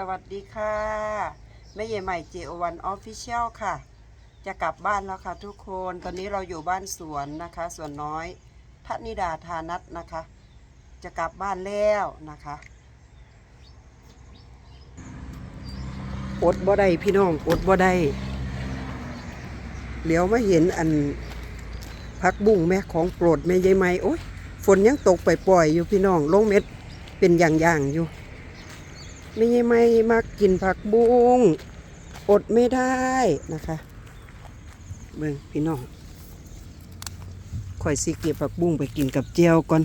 สวัสดีค่ะแม่เยใหม่ JO1 Official ค่ะ จะกลับบ้านแล้วค่ะทุกคนตอนนี้เราอยู่บ้านสวนนะคะสวนน้อยทนิดาธานัทนะคะ จะกลับบ้านแล้วนะคะอดบ่ได้พี่น้องอดบ่ได้เหลียวมาเห็นอันพักบุ้งแม่ของโปรดแม่ยายไหมโอ้ยฝนยังตกไปปล่อยๆอยู่พี่น้องลงเม็ดเป็นอย่างๆอยู่ ไม่ใช่ไม่มากินผักบุ้งอดไม่ได้นะคะเบิ่งพี่น้องข่อยสิเก็บผักบุ้งไปกินกับเจียวก่อน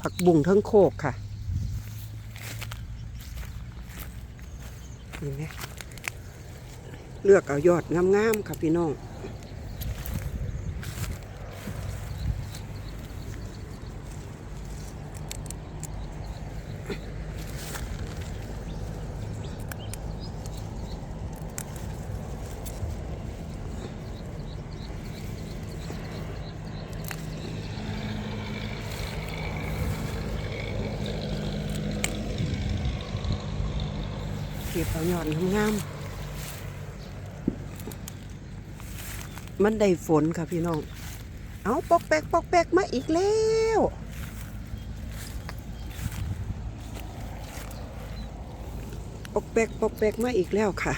ผักบุ้งทั้งโคกค่ะเห็นไหมเลือกเอายอดงามๆค่ะพี่น้อง เก็บเอาหยอนงามๆมันได้ฝนค่ะพี่น้อง เอาปอกแปกปอกแปกมาอีกแล้วปอกแปกปอกแปกมาอีกแล้วค่ะ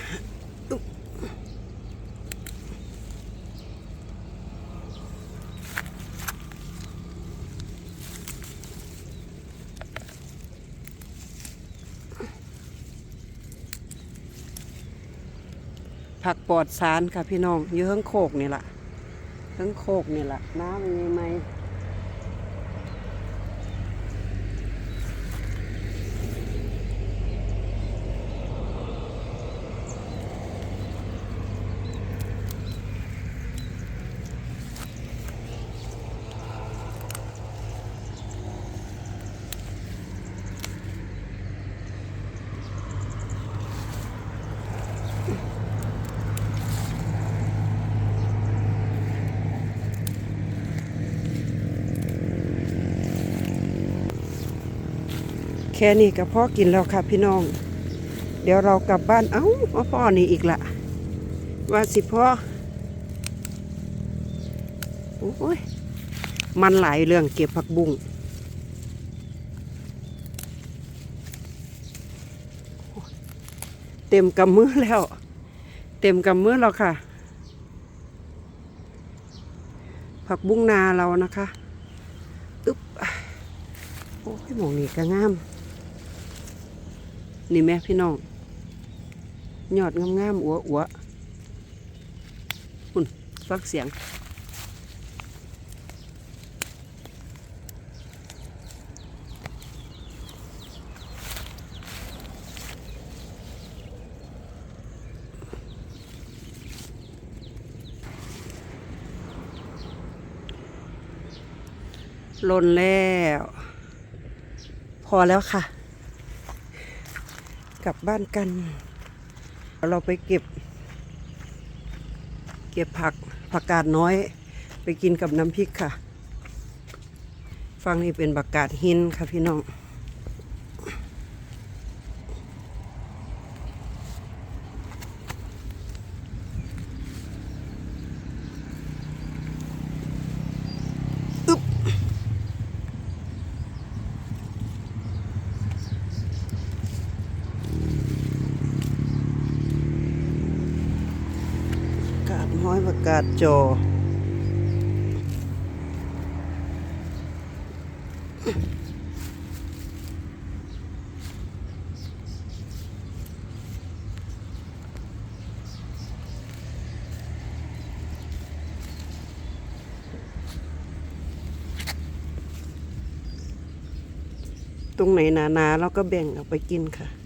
ผักปลอดสารค่ะพี่น้องอยู่เฮิ้งโคกนี่แหละเฮิ้งโคกนี่แหละน้ำยังไงแค่นี้ก็พอกินแล้วค่ะพี่น้อง เดี๋ยวเรากลับบ้าน เอ้ามาพ่อนี่อีกละว่าสิพ่อโอ้ยมันหลายเรื่องเก็บผักบุ้งเต็มกำมือแล้ว เต็มกำมือแล้วค่ะ ผักบุ้งนาเรานะคะ อึ๊บ โอ้ยหมองนี่ก็งาม นี่แม่พี่น้องยอดงามๆอัวอัวๆหุ่นฟักเสียง ลนแล้ว พอแล้วค่ะ กลับบ้านกัน เราไปเก็บ เก็บผักผักกาดน้อย ไปกินกับน้ำพริกค่ะ ฟังนี่เป็นผักกาดหินค่ะพี่น้อง อึ๊บ ก อยประกาศจอตรงไหนหนาๆเราก็แบ่งออกไปกินค่ะ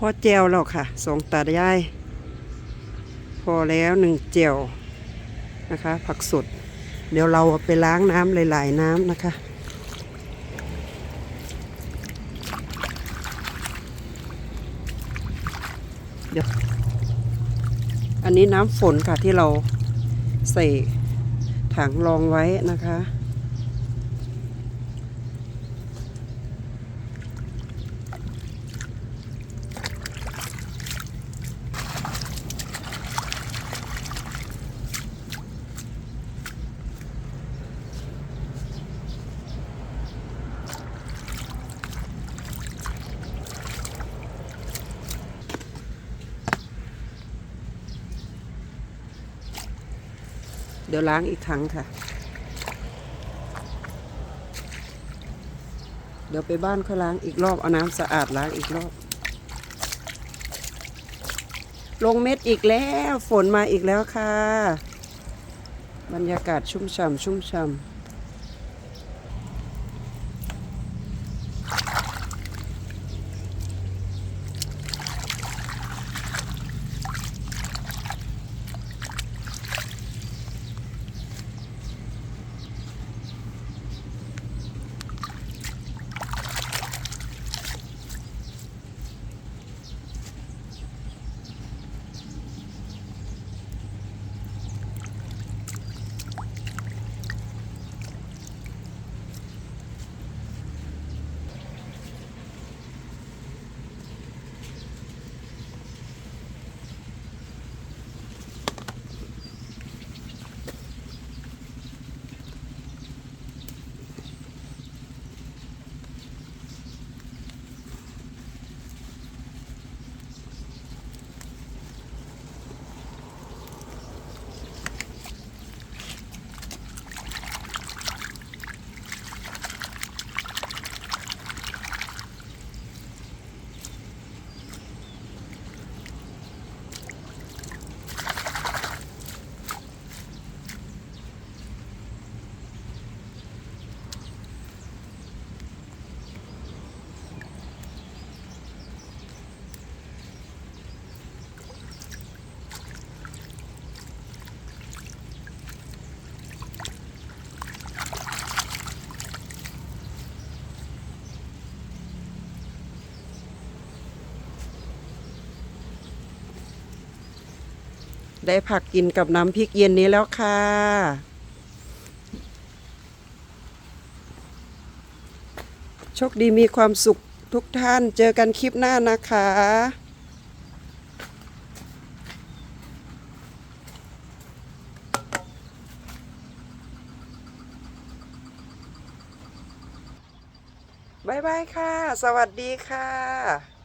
พอแจวแล้วค่ะสองตายายพอแล้วหนึ่งเจวนะคะ ผักสด เดี๋ยวเราไปล้างน้ำหลาย ๆ น้ำนะคะเดี๋ยวอันนี้น้ำฝนค่ะที่เราใส่ถังรองไว้นะคะ เดี๋ยวล้างอีกครั้งค่ะ เดี๋ยวไปบ้านเขาล้างอีกรอบ เอาน้ำสะอาดล้างอีกรอบ ลงเม็ดอีกแล้ว ฝนมาอีกแล้วค่ะ บรรยากาศชุ่มฉ่ำชุ่มฉ่ำ ได้ผักกินกับน้ำพริกเย็นนี้แล้วค่ะ โชคดีมีความสุขทุกท่านเจอกันคลิปหน้านะคะบายบายค่ะ สวัสดีค่ะ